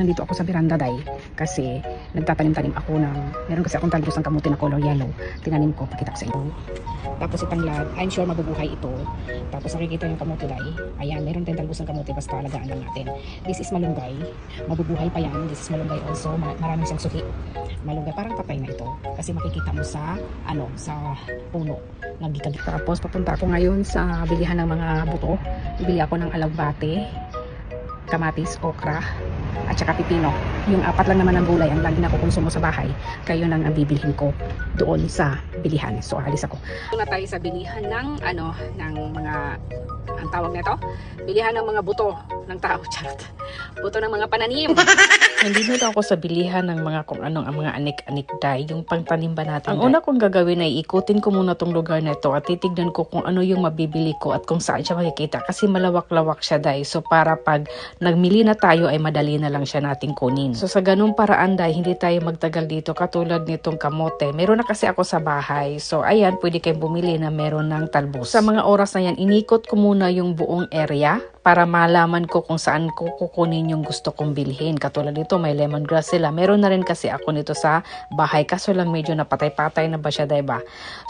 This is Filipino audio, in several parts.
nandito ako sa veranda day kasi nagtatanim-tanim ako ng meron kasi akong talbos ng kamuti na color yellow. Tinanim ko pakita ko sa inyo. Tapos itanglad I'm sure mabubuhay ito. Tapos nakikita yung kamuti day. Ayan meron tayong talbos ng kamuti basta alagaan lang natin. This is malunggay. Mabubuhay pa yan. This is malunggay also. Ma- marami siyang suhi malunggay parang patay na ito. Kasi makikita mo sa ano sa puno nagkikabit tapos papunta ako ngayon sa bilihan ng mga buto. Bili ako ng alagbate kamatis, okra, at saka pipino. Yung apat lang naman ng gulay ang lagi na kukonsumo sa bahay. Kayo nang ang bibilhin ko doon sa bilihan. So, alis ako. Na tayo sa bilihan ng, ano, ng mga, ang tawag nito? Bilihan ng mga buto ng tao. Charot. Buto ng mga pananim. Nandito na ako sa bilihan ng mga kung anong ang mga anik-anik dye, yung pangtanim ba natin. Ang una kong gagawin ay ikutin ko muna tong lugar na ito at titignan ko kung ano yung mabibili ko at kung saan siya makikita kasi malawak-lawak siya dye. So para pag nagmili na tayo ay madali na lang siya nating kunin. So sa ganung paraan dahil hindi tayo magtagal dito katulad nitong kamote. Meron na kasi ako sa bahay. So ayan, pwede kayong bumili na meron ng talbos. Sa mga oras na yan, inikot ko muna yung buong area para malaman ko kung saan ko kukunin yung gusto kong bilhin. Katulad nito, may lemongrass sila. Meron na rin kasi ako nito sa bahay. Kaso lang medyo napatay-patay na ba siya, diba?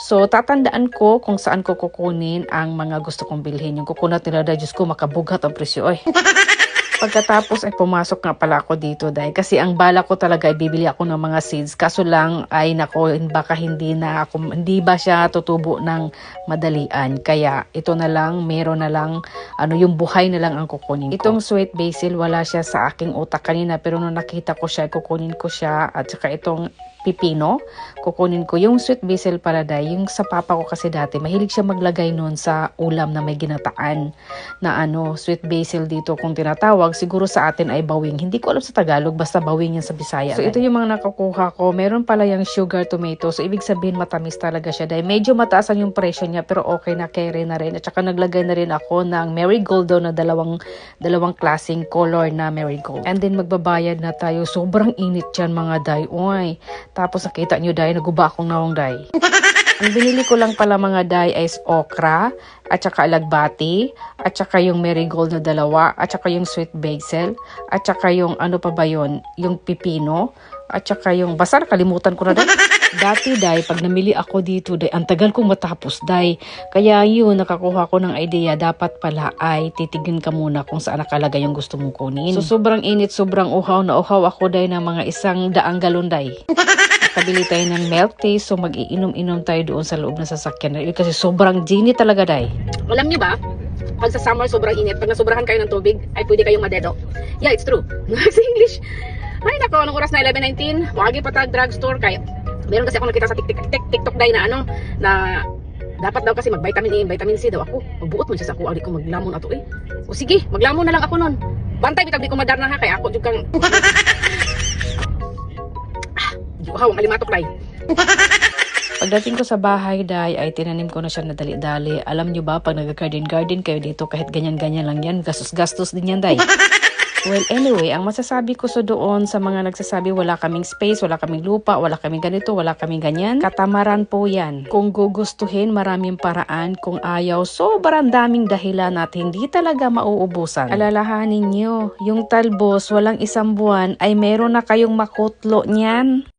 So, tatandaan ko kung saan ko kukunin ang mga gusto kong bilhin. Yung kukunat nila, dahil Diyos ko, makabugat ang presyo. Oy. Pagkatapos ay pumasok nga pala ako dito dahil kasi ang bala ko talaga ay bibili ako ng mga seeds. Kaso lang ay nako baka hindi na ako hindi ba siya tutubo ng madalian? Kaya ito na lang meron na lang ano yung buhay na lang ang kukunin ko. Itong sweet basil wala siya sa aking utak kanina pero nung nakita ko siya kukunin ko siya. At saka itong pipino, kukunin ko yung sweet basil paladay, yung sa papa ko kasi dati, mahilig siya maglagay noon sa ulam na may ginataan na ano, sweet basil dito kung tinatawag, siguro sa atin ay bawing. Hindi ko alam sa Tagalog, basta bawing yan sa Bisaya. So ito yung mga nakakuha ko. Meron pala yung sugar tomato, so ibig sabihin matamis talaga siya dahil medyo mataas ang yung presyo niya pero okay na carry na rin. At saka naglagay na rin ako ng marigold daw na dalawang dalawang klaseng color na marigold. And then magbabayad na tayo. Sobrang init dyan mga day. Tapos nakita nyo day, naguba akong nawang day. Ang binili ko lang pala mga day is okra, at saka alagbati, at saka yung marigold na dalawa, at saka yung sweet basil, at saka yung ano pa ba yun, yung pipino, at saka yung basta nakalimutan ko na day. Dati day, pag namili ako dito day, ang tagal kong matapos day. Kaya yun, nakakuha ko ng idea, dapat pala ay titigin ka muna kung saan nakalagay yung gusto mong kunin. So sobrang init, sobrang uhaw na uhaw ako day ng mga isang daang galon day. Nakabili tayo ng milk tea, so mag-iinom-inom tayo doon sa loob ng sasakyan kasi sobrang genie talaga day. Alam niyo ba, pag sa summer sobrang init, pag nasobrahan kayo ng tubig, ay pwede kayong madedo. Yeah, it's true. sa English. Ay nako, anong oras na 11.19? Wagi pa tag drugstore kay Meron kasi ako nakita sa TikTok, TikTok, TikTok day na ano, na dapat daw kasi mag-vitamin A, vitamin C daw ako. Magbuot mo siya sa ako, di ko maglamon ato eh. O sige, maglamon na lang ako nun. Bantay bitag di ko madarna ha kay ako jud kang Ah, Juhaw, ang alimatok day. Pagdating ko sa bahay, day, ay tinanim ko na siya na dali-dali. Alam nyo ba, pag nag-garden-garden kayo dito, kahit ganyan-ganyan lang yan, gastos-gastos din yan, day. Well, anyway, ang masasabi ko so doon sa mga nagsasabi wala kaming space, wala kaming lupa, wala kaming ganito, wala kaming ganyan, katamaran po yan. Kung gugustuhin, maraming paraan. Kung ayaw, sobrang daming dahilan at hindi talaga mauubusan. Alalahanin nyo, yung talbos, walang isang buwan, ay meron na kayong makutlo niyan.